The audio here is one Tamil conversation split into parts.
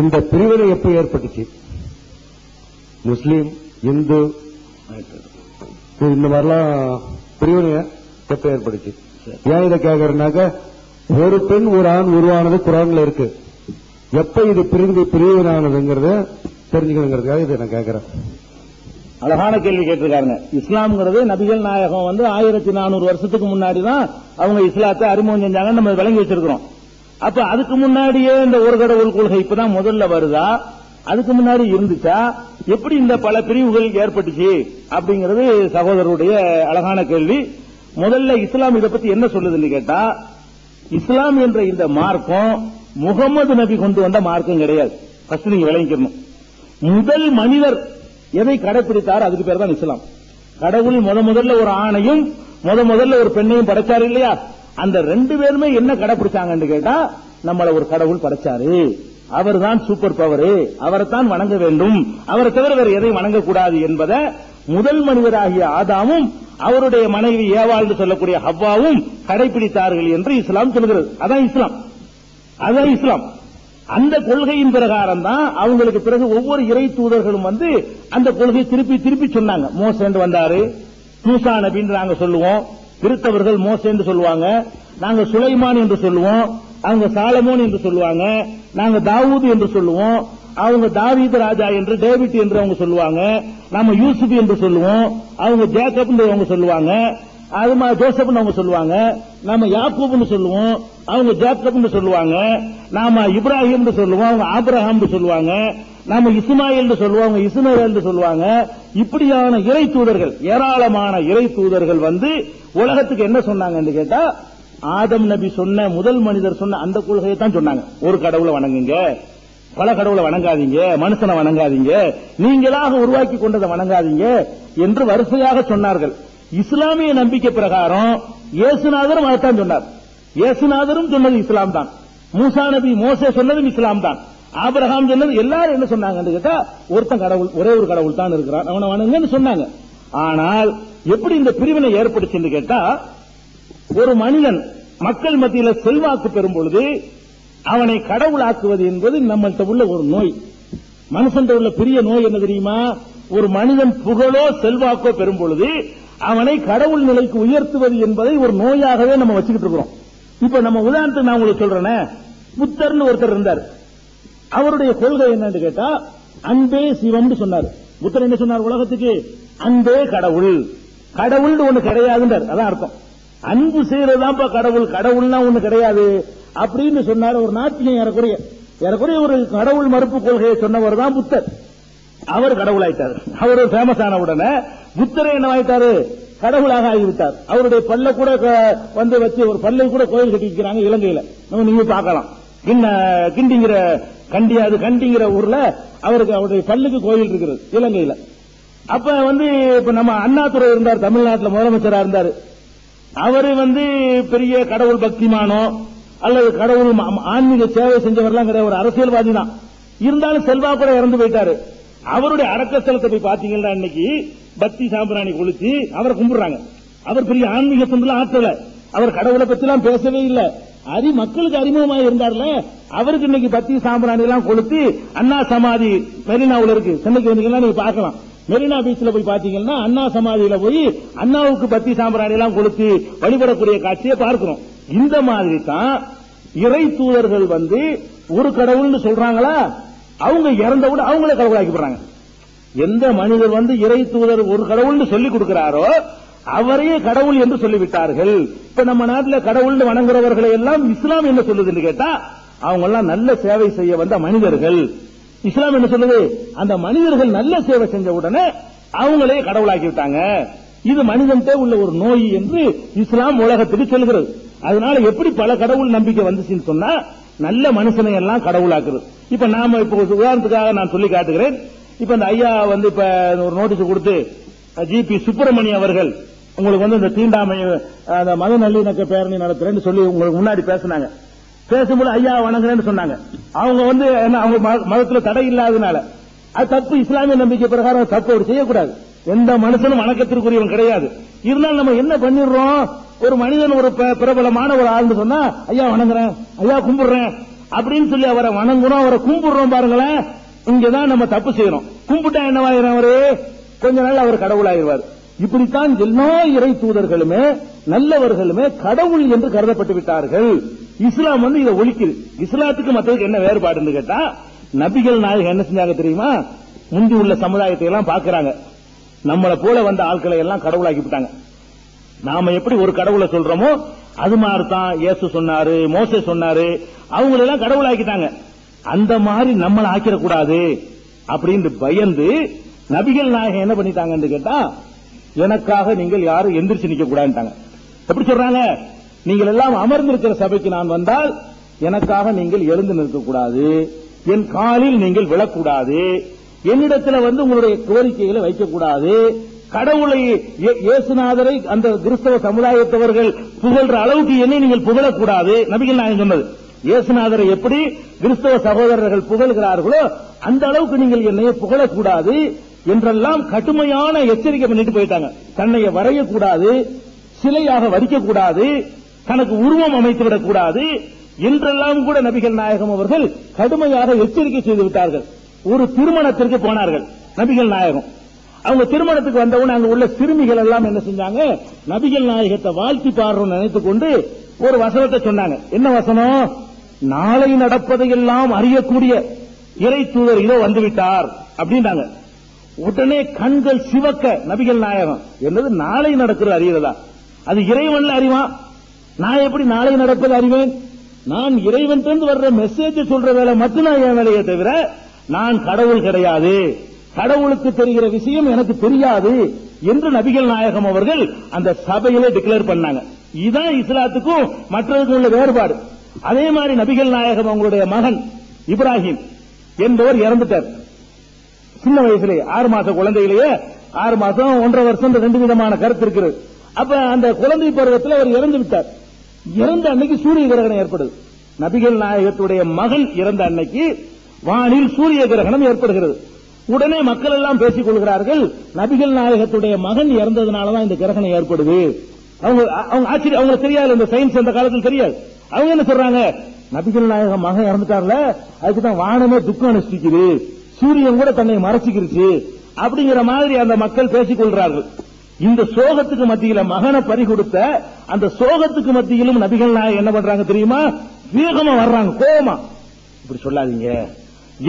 இந்த பிரிவினை எப்ப ஏற்பட்டுச்சு? முஸ்லீம் இந்து இந்த மாதிரிலாம் பிரிவினை எப்ப ஏற்பட்டுச்சு? ஏன் இதை கேக்குறேன்னாக்க ஒரு பெண் ஒரு ஆண் உருவானது குரான்ல இருக்கு. எப்ப இது பிரிந்து பிரிவினானதுங்கிறத தெரிஞ்சுக்கணுங்கிறதுக்காக இதை நான் கேட்கிறேன் அழகான கேள்வி கேட்டிருக்காருங்க. இஸ்லாம்ங்கிறது நபிகள் நாயகம் வந்து ஆயிரத்தி நானூறு வருஷத்துக்கு முன்னாடி தான் அவங்க இஸ்லாத்தை அறிமுகம் செஞ்சாங்க நம்ம விளங்கி வச்சிருக்கிறோம். அப்ப அதுக்கு முன்னாடியே இந்த ஒரு கடவுள் கொள்கை இப்பதான் முதல்ல வருதா? அதுக்கு முன்னாடி இருந்துச்சா? எப்படி இந்த பல பிரிவுகள் ஏற்பட்டுச்சு அப்படிங்கிறது சகோதரருடைய அழகான கேள்வி. முதல்ல இஸ்லாம் இதை பத்தி என்ன சொல்லுதுன்னு கேட்டா இஸ்லாம் என்ற இந்த மார்க்கம் முகமது நபி கொண்டு வந்த மார்க்கம் கிடையாது. ஃபர்ஸ்ட் நீங்க விளங்கிக்கணும். முதல் மனிதர் எதை கடைபிடித்தார் அதுக்கு பேர் தான் இஸ்லாம். கடவுள் முத முதல்ல ஒரு ஆணையும் முத முதல்ல ஒரு பெண்ணையும் படைச்சாரு இல்லையா? அந்த ரெண்டு பேருமே என்ன கடைபிடிச்சாங்கன்னு கேட்டா நம்மள ஒரு கடவுள் படைச்சாரு. அவர் தான் சூப்பர் பவர் அவரை தான் வணங்க வேண்டும். அவரை தவிர வேறு எதையும் வணங்கக்கூடாது என்பதை முதல் மனிதராகிய ஆதாமும் அவருடைய மனைவி ஏவாள் சொல்லக்கூடிய ஹவ்வாவும் கடைபிடித்தார்கள் என்று இஸ்லாம் சொல்கிறது. அதான் இஸ்லாம். அதான் இஸ்லாம். அந்த கொள்கையின் பிரகாரம் தான் அவங்களுக்கு பிறகு ஒவ்வொரு இறை தூதர்களும் வந்து அந்த கொள்கையை திருப்பி திருப்பி சொன்னாங்க. மோசேண்டு வந்தாரு. தூசா நபின்னு நாங்க சொல்லுவோம். கிறிஸ்தவர்கள் என்று சொல்லுவாங்க. நாங்க சுலைமான் என்று சொல்லுவோம். அவங்க சாலமோன் என்று சொல்லுவாங்க. நாங்க தாவூது என்று சொல்லுவோம். அவங்க தாவீது ராஜா என்று டேவிட் என்று அவங்க சொல்லுவாங்க. நாம யூசுப் என்று சொல்லுவோம். அவங்க ஜேக்கப் என்று அவங்க சொல்லுவாங்க. அது மாதிரி ஜோசப்னு அவங்க சொல்லுவாங்க. நாம யாக்கூப்னு சொல்லுவோம். அவங்க ஜேக்கப்னு சொல்லுவாங்க. நாம இப்ராஹிம்னு சொல்லுவோம். அவங்க ஆப்ரஹாம்னு சொல்லுவாங்க. நாம இஸ்மாயில்னு சொல்லுவாங்க அவங்க சொல்லுவாங்க. இப்படியான இறை தூதர்கள் ஏராளமான இறை தூதர்கள் வந்து உலகத்துக்கு என்ன சொன்னாங்கன்னு கேட்டா ஆதம் நபி சொன்ன முதல் மனிதர் சொன்ன அந்த கொள்கையை தான் சொன்னாங்க. ஒரு கடவுளை வணங்குங்க. பல கடவுளை வணங்காதீங்க. மனுஷனை வணங்காதீங்க. நீங்களாக உருவாக்கி கொண்டதை வணங்காதீங்க என்று வரிசையாக சொன்னார்கள். இஸ்லாமிய நம்பிக்கை பிரகாரம் இயேசுநாதரும் அதைத்தான் சொன்னார். இயேசுநாதரும் சொன்னது இஸ்லாம் தான் மூசா நபி மோசே சொன்னதும் இஸ்லாம் தான் ஆபிரகாம் சொன்னது எல்லாரும் என்ன சொன்னாங்கன்னு கேட்டா ஒருத்தன் கடவுள் ஒரே ஒரு கடவுள் தான் இருக்கிறான். அவனை வணங்கன்னு சொன்னாங்க. ஆனால் எப்படி இந்த பிரிவினை ஏற்பட்டுச்சுன்னு கேட்டா ஒரு மனிதன் மக்கள் மத்தியில செல்வாக்கு பெறும் பொழுது அவனை கடவுளாக்குவது என்பது நம்மள்கிட்ட உள்ள ஒரு நோய். மனுஷன் உள்ள பெரிய நோய் என்ன தெரியுமா? ஒரு மனிதன் புகழோ செல்வாக்கோ பெறும் பொழுது அவனை கடவுள் நிலைக்கு உயர்த்துவது என்பதை ஒரு நோயாகவே நம்ம வச்சுக்கிட்டு இருக்கிறோம். இப்ப நம்ம உதாரணத்துக்கு நான் உங்களுக்கு சொல்றேன். புத்தர்னு ஒருத்தர் இருந்தார். அவருடைய கொள்கை என்னன்னு கேட்டா அன்பே சிவம்னு சொன்னார். புத்தர் என்ன சொன்னார் உலகத்துக்கு? அன்பே கடவுள். கடவுள்னு ஒண்ணு கிடையாதுன்றார். அதான் அர்த்தம். அன்பு செய்யறதுதான்ப்பா கடவுள். கடவுள்னா ஒண்ணு கிடையாது. அப்படின்னு சொன்னார் ஒரு நாட்டிலே ஏறக்குறைய. ஏறக்குறைய ஒரு கடவுள் மறுப்பு கொள்கையை சொன்னவர் தான் புத்தர். அவர் கடவுளாயிட்டார் அவர் ஃபேமஸ் ஆன உடனே புத்தரை என்ன ஆயிட்டாரு? கடவுளாக ஆகிவிட்டார். அவருடைய பல்ல கூட வந்து வச்சு ஒரு பல்லை கூட கோயில் கட்டி வைக்கிறாங்க இலங்கையில. நம்ம நீங்க பார்க்கலாம். கிண்டிங்கிற கண்டி அது கண்டிங்கிற ஊர்ல அவருக்கு அவருடைய பல்லுக்கு கோயில் இருக்கிறது இலங்கையில. அப்ப வந்து இப்ப நம்ம அண்ணாதுரை இருந்தார் தமிழ்நாட்டில் முதலமைச்சரா இருந்தார். அவரு வந்து பெரிய கடவுள் பக்திமானோ அல்லது கடவுள் ஆன்மீக சேவை செஞ்சவர்லாம் கிடையாது ஒரு அரசியல்வாதி தான். இருந்தாலும் செல்வா கூட இறந்து போயிட்டாரு. அவருடைய அடக்க ஸ்தலத்தை போய் பாத்தீங்கன்னா இன்னைக்கு பக்தி சாம்பிராணி கொளுத்தி அவரை கும்பிடுறாங்க. அவர் பெரிய ஆன்மீக தொண்டுல ஆற்றல. அவர் கடவுளை பத்திலாம் பேசவே இல்லை. அது மக்களுக்கு அறிமுகமாக இருந்தார்ல அவருக்கு இன்னைக்கு பத்தி சாம்பிராணி எல்லாம் கொடுத்து அண்ணா சமாதி மெரினாவுல இருக்கு. சென்னைக்கு வந்தீங்கன்னா நீங்க பார்க்கலாம். மெரினா பீச்ல போய் பாத்தீங்கன்னா அண்ணா சமாதியில போய் அண்ணாவுக்கு பத்தி சாம்பிராணி எல்லாம் கொடுத்து வழிபடக்கூடிய காட்சியை பார்க்கிறோம். இந்த மாதிரி தான் இறை தூதர்கள் வந்து ஒரு கடவுள்னு சொல்றாங்களா? அவங்க இறந்த விட அவங்களே கடவுளாக்கி போறாங்க எந்த மனிதர் வந்து இறை தூதர் ஒரு கடவுள்னு சொல்லி கொடுக்கிறாரோ அவரையே கடவுள் என்று சொல்லிவிட்டார்கள். இப்ப நம்ம நாட்டுல கடவுள்னு வணங்குறவர்களை எல்லாம் இஸ்லாம் என்ன சொல்லுதுன்னு கேட்டா அவங்க எல்லாம் நல்ல சேவை செய்ய வந்த மனிதர்கள். இஸ்லாம் என்ன சொல்லுது? அந்த மனிதர்கள் நல்ல சேவை செஞ்ச உடனே அவங்களே கடவுளாக்கி விட்டாங்க இது மனிதன்கிட்ட உள்ள ஒரு நோய் என்று இஸ்லாம் உலகத்துக்கு சொல்கிறது. அதனால எப்படி பல கடவுள் நம்பிக்கை வந்துச்சுன்னு சொன்னா நல்ல மனுஷனை எல்லாம் கடவுளாக்குறது. இப்ப நாம இப்ப உதாரணத்துக்காக நான் சொல்லி காட்டுகிறேன். இப்ப இந்த ஐயா வந்து இப்ப ஒரு நோட்டீஸ் கொடுத்து ஜிபி சுப்பிரமணியம் அவர்கள் உங்களுக்கு வந்து இந்த தீண்டாமை அந்த மத நல்லிணக்க பேரணி நடத்துறேன்னு சொல்லி உங்களுக்கு முன்னாடி பேசினாங்க. பேசும்போது ஐயா வணங்குறேன்னு சொன்னாங்க. அவங்க வந்து என்ன அவங்க மத- மதத்துல தடை இல்லாதனால அது தப்பு இஸ்லாமிய நம்பிக்கை பிரகாரம் தப்பு அவர் செய்யக்கூடாது. எந்த மனுஷனும் வணக்கத்திற்குரியவன் கிடையாது. இருந்தாலும் நம்ம என்ன பண்ணிடுறோம்? ஒரு மனிதன் ஒரு ப- பிரபலமான ஒரு ஆள்னு சொன்னா ஐயா வணங்குறேன். ஐயா கும்பிடுறேன். அப்படின்னு சொல்லி அவரை வணங்குறோம் அவரை கும்பிடுறோம் பாருங்களேன். இங்கதான் நம்ம தப்பு செய்யறோம். கும்பிட்டா என்னவாயிரும் அவரு? கொஞ்ச நாள் அவர் கடவுளாயிருவார். இப்படித்தான் எல்லா இறை தூதர்களுமே நல்லவர்களுமே கடவுள் என்று கருதப்பட்டு விட்டார்கள். இஸ்லாம் வந்து இதை ஒழிக்குது. இஸ்லாத்துக்கு மற்றதுக்கு என்ன வேறுபாடுன்னு கேட்டா நபிகள் நாயகம் என்ன செஞ்சாங்க தெரியுமா? முந்தி உள்ள சமுதாயத்தை எல்லாம் பாக்குறாங்க நம்மளை போல வந்த ஆட்களை எல்லாம் கடவுளாக்கி விட்டாங்க. நாம எப்படி ஒரு கடவுளை சொல்றோமோ அது மாதிரி தான் இயேசு சொன்னாரு மோச சொன்னாரு அவங்கள எல்லாம் கடவுளாக்கிட்டாங்க. அந்த மாதிரி நம்மளை ஆக்கிடக்கூடாது அப்படின்னு பயந்து நபிகள் நாயகம் என்ன பண்ணிட்டாங்கன்னு கேட்டா எனக்காக நீங்கள் யாரும் எந்திரிச்சு நிக்க கூடாதுட்டாங்க எப்படி சொல்றாங்க? நீங்கள் எல்லாம் அமர்ந்திருக்கிற சபைக்கு நான் வந்தால் எனக்காக நீங்கள் எழுந்து நிற்கக்கூடாது. என் காலில் நீங்கள் விழக்கூடாது. என்னிடத்தில் வந்து உங்களுடைய கோரிக்கைகளை வைக்கக்கூடாது. கடவுளை இயேசுநாதரை அந்த கிறிஸ்தவ சமுதாயத்தவர்கள் புகழ்ற அளவுக்கு என்னை நீங்கள் புகழக்கூடாது. நபிகள் நான் சொன்னது. இயேசுநாதரை எப்படி கிறிஸ்தவ சகோதரர்கள் புகழ்கிறார்களோ அந்த அளவுக்கு நீங்கள் என்னைய புகழக்கூடாது. என்றெல்லாம் கடுமையான எச்சரிக்கை பண்ணிட்டு போயிட்டாங்க. தன்னை வரையக்கூடாது சிலையாக வரிக்கக்கூடாது தனக்கு உருவம் அமைத்து விடக்கூடாது என்றெல்லாம் கூட நபிகள் நாயகம் அவர்கள் கடுமையாக எச்சரிக்கை செய்து விட்டார்கள். ஒரு திருமணத்திற்கு போனார்கள் நபிகள் நாயகம். அவங்க திருமணத்துக்கு வந்தவுடனே அங்க உள்ள சிறுமிகள் எல்லாம் என்ன செஞ்சாங்க? நபிகள் நாயகத்தை வாழ்த்தி பாடுறோம் நினைத்துக் கொண்டு ஒரு வசனத்தை சொன்னாங்க. என்ன வசனம்? நாளை நடப்பதையெல்லாம் அறியக்கூடிய இறை தூதர் இதோ வந்துவிட்டார் அப்படின்றாங்க உடனே கண்கள் சிவக்க நபிகள் நாயகம். என்னது? நாளை நடக்கிறது அறியறதா அது இறைவன்ல அறிவான் நான் எப்படி நாளை நடப்பது அறிவேன்? நான் இறைவன் வர்ற மெசேஜ் சொல்ற வேலை மட்டும் நான் என் வேலையை தவிர நான் கடவுள் கிடையாது. கடவுளுக்கு தெரிகிற விஷயம் எனக்கு தெரியாது என்று நபிகள் நாயகம் அவர்கள் அந்த சபையிலே டிக்ளேர் பண்ணாங்க. இதுதான் இஸ்லாத்துக்கும் மற்றதுக்கும் உள்ள வேறுபாடு. அதே மாதிரி நபிகள் நாயகம் அவங்களுடைய மகன் இப்ராஹிம் என்பவர் இறந்துட்டார். சின்ன வயசுலேயே ஆறு மாச குழந்தையிலேயே ஆறு மாசம் ஒன்றரை வருஷம் இந்த ரெண்டு விதமான கருத்து இருக்குது. அப்ப அந்த குழந்தை பருவத்தில் அவர் இறந்து விட்டார். இறந்த அன்னைக்கு சூரிய கிரகணம் ஏற்படுது. நபிகள் நாயகத்துடைய மகன் இறந்த அன்னைக்கு வானில் சூரிய கிரகணம் ஏற்படுகிறது. உடனே மக்கள் எல்லாம் பேசிக் கொள்கிறார்கள் நபிகள் நாயகத்துடைய மகன் இறந்ததுனாலதான் இந்த கிரகணம் ஏற்படுது. அவங்க அவங்க ஆச்சரியம் அவங்களுக்கு தெரியாது இந்த சயின்ஸ் அந்த காலத்தில் தெரியாது. அவங்க என்ன சொல்றாங்க? நபிகள் நாயகம் மகன் இறந்துட்டார்ல அதுக்கு தான் வானமே துக்கம் அனுஷ்டிக்குது. சூரியன் கூட தன்னை மறைச்சிக்கிருச்சு அப்படிங்கிற மாதிரி அந்த மக்கள் பேசிக் கொள்றார்கள் இந்த சோகத்துக்கு மத்தியில மகனை பறி கொடுத்த அந்த சோகத்துக்கு மத்தியிலும் நபிகள் நாயகம் என்ன பண்றாங்க தெரியுமா? வேகமா வர்றாங்க கோபமா. இப்படி சொல்லாதீங்க.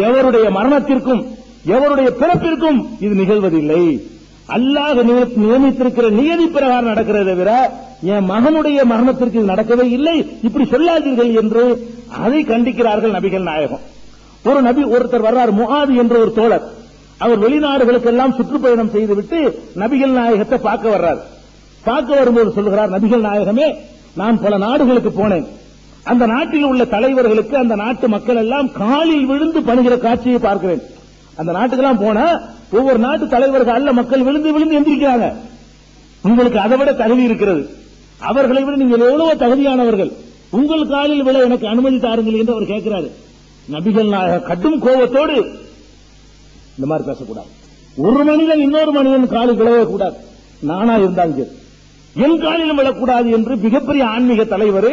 எவருடைய மரணத்திற்கும் எவருடைய பிறப்பிற்கும் இது நிகழ்வதில்லை. அல்லாஹ் நியமித்திருக்கிற நியதி பிரகாரம் நடக்கிறதை தவிர என் மகனுடைய மரணத்திற்கு இது நடக்கவே இல்லை. இப்படி சொல்லாதீர்கள் என்று அதை கண்டிக்கிறார்கள் நபிகள் நாயகம். ஒரு நபி ஒருத்தர் வர்றார் முகாது என்ற ஒரு தோழர். அவர் வெளிநாடுகளுக்கு எல்லாம் சுற்றுப்பயணம் செய்துவிட்டு நபிகள் நாயகத்தை பார்க்க வர்றார். பார்க்க வரும்போது சொல்லுகிறார் நபிகள் நாயகமே நான் பல நாடுகளுக்கு போனேன். அந்த நாட்டில் உள்ள தலைவர்களுக்கு அந்த நாட்டு மக்கள் எல்லாம் காலில் விழுந்து பணிகிற காட்சியை பார்க்கிறேன். அந்த நாட்டுக்கெல்லாம் போனா ஒவ்வொரு நாட்டு தலைவர்கள் அல்ல மக்கள் விழுந்து விழுந்து எந்திரிக்கிறாங்க. உங்களுக்கு அதை விட தகுதி இருக்கிறது. அவர்களை விட நீங்கள் எவ்வளவு தகுதியானவர்கள். உங்கள் காலில் விழ எனக்கு அனுமதி தாருங்கள் என்று அவர் கேட்கிறாரு. நபிகள் நாயக கடும் கோபத்தோடு இந்த மாதிரி பேசக்கூடாது. ஒரு மனிதன் இன்னொரு மனிதன் காலில் விழவே கூடாது நானா இருந்தாலும் சரி. என் காலிலும் விழக்கூடாது என்று மிகப்பெரிய ஆன்மீக தலைவர்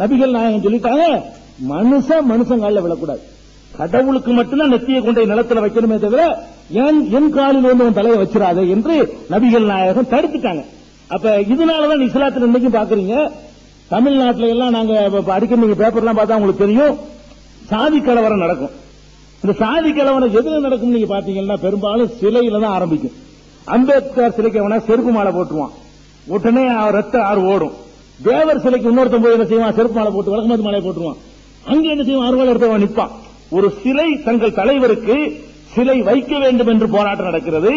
நபிகள் நாயகம் சொல்லிட்டாங்க. மனுஷன் மனுஷன் காலில் விழக்கூடாது. கடவுளுக்கு மட்டும்தான் நெத்தியை கொண்டை நிலத்துல வைக்கணுமே தவிர என் காலில் வந்து உன் தலையை வச்சிடாதே என்று நபிகள் நாயகம் தடுத்துட்டாங்க. அப்ப இதனாலதான் இஸ்லாத்துல இன்னைக்கும் பாக்குறீங்க. தமிழ்நாட்டுல எல்லாம் நாங்க அடிக்க நீங்க பேப்பர்லாம் பார்த்தா உங்களுக்கு தெரியும். சாதி கலவரம் நடக்கும். இந்த சாதி கலவரம் எதுல நடக்கும் நீங்க பாத்தீங்கன்னா பெரும்பாலும் சிலையில தான் ஆரம்பிக்கும். அம்பேத்கர் சிலைக்கு அவனா செருப்பு மாலை போட்டுருவான். உடனே அவன் ரத்த ஆறு ஓடும். தேவர் சிலைக்கு இன்னொருத்தன் போய் என்ன செய்வான்? செருப்பு மாலை போட்டு விளக்கமத்து மாலை போட்டுருவான். அங்க என்ன செய்வான்? அறுவாள் எடுத்தவன் நிற்பான் ஒரு சிலை தங்கள் தலைவருக்கு சிலை வைக்க வேண்டும் என்று போராட்டம் நடக்கிறது.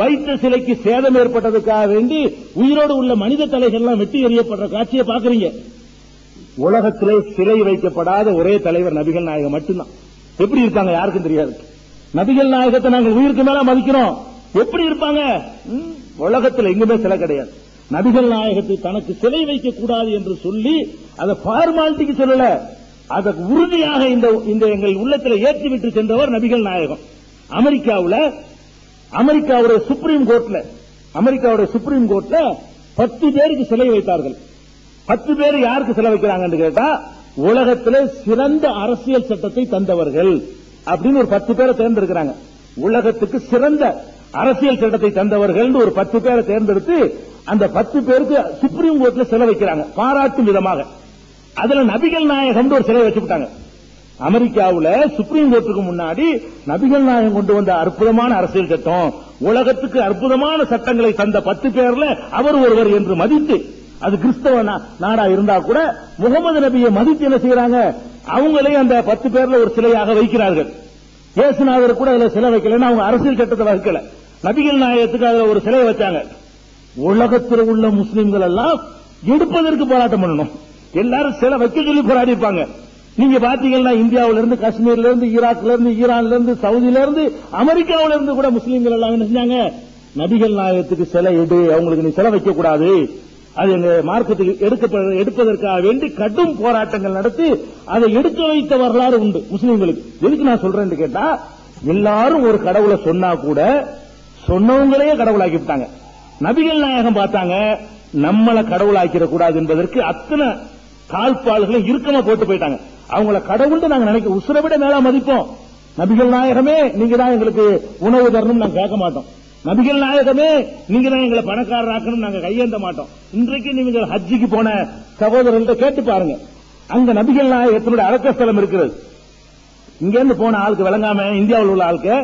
வைத்த சிலைக்கு சேதம் ஏற்பட்டதுக்காக வேண்டி உயிரோடு உள்ள மனித தலைகள்லாம் வெட்டி எறியப்படுற காட்சியை பாக்குறீங்க உலகத்திலே சிலை வைக்கப்படாத ஒரே தலைவர் நபிகள் நாயகம் மட்டும்தான். எப்படி இருக்காங்க யாருக்கும் தெரியாது. நபிகள் நாயகத்தை நாங்கள் உயிருக்கு மேல மதிக்கிறோம். எப்படி இருப்பாங்க? உலகத்தில் உலகத்துல எங்குமே சிலை கிடையாது. நபிகள் நாயகத்தை தனக்கு சிலை வைக்க கூடாது என்று சொல்லி அதை பார்மாலிட்டிக்கு சொல்லல. அதை உறுதியாக இந்த இந்த எங்கள் உள்ளத்தில் ஏற்றிவிட்டு சென்றவர் நபிகள் நாயகம். அமெரிக்காவுல அமெரிக்காவுடைய சுப்ரீம் கோர்ட்ல அமெரிக்காவுடைய சுப்ரீம் கோர்ட்ல பத்து பேருக்கு சிலை வைத்தார்கள். பத்து பேர் யாருக்கு செலவைக்கிறாங்கன்னு கேட்டா உலகத்திலே சிறந்த அரசியல் சட்டத்தை தந்தவர்கள் அப்படின்னு ஒரு பத்து பேரை தேர்ந்தெடுக்கிறாங்க. உலகத்துக்கு சிறந்த அரசியல் சட்டத்தை தந்தவர்கள் ஒரு பத்து பேரை தேர்ந்தெடுத்து அந்த பத்து பேருக்கு சுப்ரீம் கோர்ட்ல செலவைக்கிறாங்க பாராட்டும் விதமாக. அதுல நபிகள் நாயகம் ஒரு சிலை வச்சுட்டாங்க அமெரிக்காவில் சுப்ரீம் கோர்ட்டுக்கு முன்னாடி நபிகள் நாயகம் கொண்டு வந்த அற்புதமான அரசியல் சட்டம் உலகத்துக்கு அற்புதமான சட்டங்களை தந்த பத்து பேர்ல அவர் ஒருவர் என்று மதித்து அது கிறிஸ்தவ நாடா இருந்தா கூட முகமது நபியை மதித்து என்ன செய்யறாங்க அவங்களே அந்த பத்து பேர்ல ஒரு சிலையாக வைக்கிறார்கள். இயேசுநாதர் கூட அதுல சிலை வைக்கலன்னா அவங்க அரசியல் சட்டத்தை வகுக்கல. நபிகள் நாயகத்துக்கு அதுல ஒரு சிலை வச்சாங்க. உலகத்தில் உள்ள முஸ்லிம்கள் எல்லாம் எடுப்பதற்கு போராட்டம் பண்ணணும். எல்லாரும் சில வைக்க சொல்லி போராடி இருப்பாங்க நீங்க பாத்தீங்கன்னா இந்தியாவில இருந்து காஷ்மீர்ல இருந்து ஈராக்ல இருந்து ஈரான்ல இருந்து சவுதியில இருந்து அமெரிக்காவில இருந்து கூட முஸ்லீம்கள் எல்லாம் என்ன செஞ்சாங்க? நபிகள் நாயகத்துக்கு சிலை எடு அவங்களுக்கு நீ சிலை வைக்க கூடாது அது எங்க மார்க்கத்துக்கு எடுக்க எடுப்பதற்காக வேண்டி கடும் போராட்டங்கள் நடத்தி அதை எடுக்க வைத்த வரலாறு உண்டு முஸ்லீம்களுக்கு. எதுக்கு நான் சொல்றேன்னு கேட்டா எல்லாரும் ஒரு கடவுளை சொன்னா கூட சொன்னவங்களையே கடவுளாக்கி விட்டாங்க. நபிகள் நாயகம் பார்த்தாங்க நம்மளை கடவுளாக்கிட கூடாது என்பதற்கு அத்தனை கால்பாள்களை இறுக்கமா போட்டு போயிட்டாங்க. அவங்கள கடவுள்னு நாங்க நினைக்க உசுரை விட மேலா மதிப்போம். நபிகள் நாயகமே நீங்க தான் எங்களுக்கு உணவு தரணும் நாங்க கேட்க மாட்டோம். நபிகள் நாயகமே நீங்க தான் எங்களை பணக்காரராக்கணும் நாங்க கையேந்த மாட்டோம். இன்றைக்கு நீங்க ஹஜ்ஜிக்கு போன சகோதரர்கள்ட்ட கேட்டு பாருங்க. அங்க நபிகள் நாயகத்தினுடைய அடக்கஸ்தலம் இருக்கிறது. இங்க இருந்து போன ஆளுக்கு விளங்காம இந்தியாவில் உள்ள ஆளுக்கு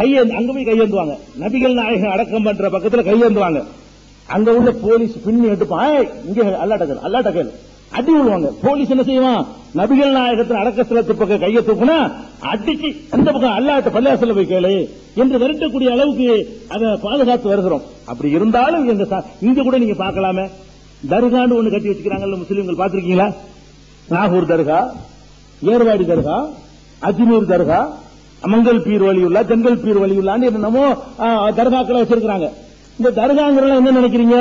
கையேந்து அங்க போய் கையேந்துவாங்க. நபிகள் நாயகம் அடக்கம் பண்ற பக்கத்துல கையேந்துவாங்க. அங்க உள்ள போலீஸ் பின்னி எடுப்பான் இங்க அல்லாட்ட கேளு அல்லாட்ட கேளு. அடி விடுவாங்க போலீஸ் என்ன செய்வான்? நபிகள் நாயகத்தின் அடக்க ஸ்தலத்து பக்கம் கையை தூக்குனா அடிச்சு அந்த பக்கம் அல்லாட்ட பள்ளியாசல போய் கேளு என்று விரட்டக்கூடிய அளவுக்கு அதை பாதுகாத்து வருகிறோம். அப்படி இருந்தாலும் இந்த இங்க கூட நீங்க பார்க்கலாமே. தர்கான்னு ஒண்ணு கட்டி வச்சுக்கிறாங்கல்ல முஸ்லீம்கள் பாத்திருக்கீங்களா நாகூர் தர்கா ஏர்வாடி தர்கா அஜ்மீர் தர்கா மங்கள் பீர் வழியுள்ளா தென்கல் பீர் வழியுள்ளான்னு என்னமோ தர்காக்களை வச்சிருக்கிறாங்க. இந்த தர்காங்கிறத என்ன நினைக்கிறீங்க?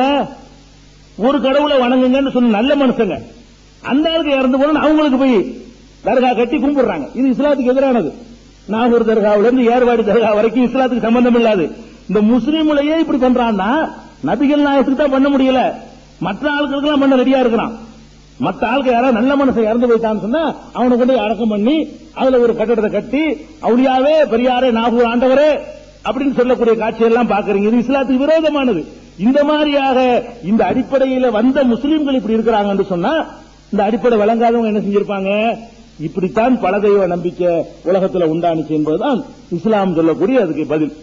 ஒரு கடவுளை வணங்குங்கன்னு சொன்ன நல்ல மனுஷங்க. அந்த ஆளுக்கு இறந்து போன அவங்களுக்கு போய் தர்கா கட்டி கும்பிடுறாங்க. இது இஸ்லாத்துக்கு எதிரானது. நாகூர் தர்காவில இருந்து ஏர்வாடி தர்கா வரைக்கும் இஸ்லாத்துக்கு சம்பந்தம் இல்லாது. இந்த முஸ்லீம்களையே இப்படி பண்றான்னா நபிகள் நாயகத்துக்கு தான் பண்ண முடியல. மற்ற ஆளுகளுக்கெல்லாம் பண்ண ரெடியா இருக்கிறான். மற்ற ஆளுக்கு யாராவது நல்ல மனசை இறந்து போயிட்டான்னு சொன்னா அவனை கொண்டு போய் அடக்கம் பண்ணி அதுல ஒரு கட்டடத்தை கட்டி அவளியாவே பெரியாரே நாகூர் ஆண்டவரே அப்படின்னு சொல்லக்கூடிய காட்சியெல்லாம் பாக்குறீங்க இது இஸ்லாத்துக்கு விரோதமானது. இந்த மாதிரியாக இந்த அடிப்படையில வந்த முஸ்லீம்கள் இப்படி இருக்கிறாங்கன்னு சொன்னா இந்த அடிப்படை வழங்காதவங்க என்ன செஞ்சிருப்பாங்க? இப்படித்தான் பல தெய்வ நம்பிக்கை உலகத்தில் உண்டானுச்சு என்பதுதான் இஸ்லாம் சொல்லக்கூடிய அதுக்கு பதில்.